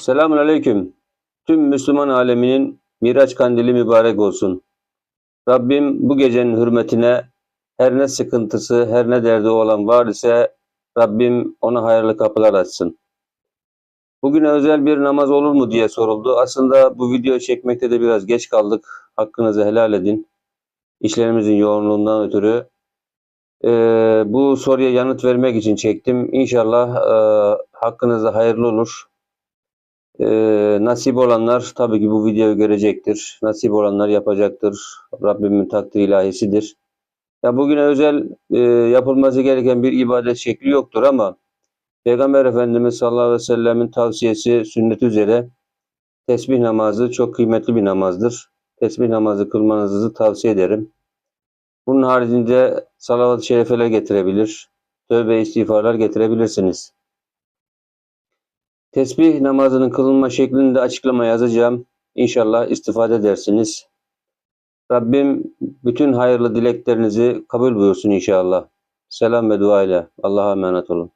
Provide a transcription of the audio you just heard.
Selamun Aleyküm. Tüm Müslüman aleminin Miraç kandili mübarek olsun. Rabbim bu gecenin hürmetine her ne sıkıntısı, her ne derdi olan var ise Rabbim ona hayırlı kapılar açsın. Bugün özel bir namaz olur mu diye soruldu. Aslında bu videoyu çekmekte de biraz geç kaldık. Hakkınızı helal edin. İşlerimizin yoğunluğundan ötürü. Ee, bu soruya yanıt vermek için çektim. İnşallah e, hakkınızda hayırlı olur. Ee, nasip olanlar tabii ki bu videoyu görecektir. Nasip olanlar yapacaktır. Rabbimin takdiri ilahisidir. Ya bugüne özel e, yapılması gereken bir ibadet şekli yoktur ama Peygamber Efendimiz sallallahu aleyhi ve sellemin tavsiyesi sünnet üzere tesbih namazı çok kıymetli bir namazdır. Tesbih namazı kılmanızı tavsiye ederim. Bunun haricinde salavat-ı şerifeler getirebilir, tövbe istiğfarlar getirebilirsiniz. Tesbih namazının kılınma şeklini de açıklama yazacağım. İnşallah istifade edersiniz. Rabbim bütün hayırlı dileklerinizi kabul buyursun inşallah. Selam ve dua ile. Allah'a emanet olun.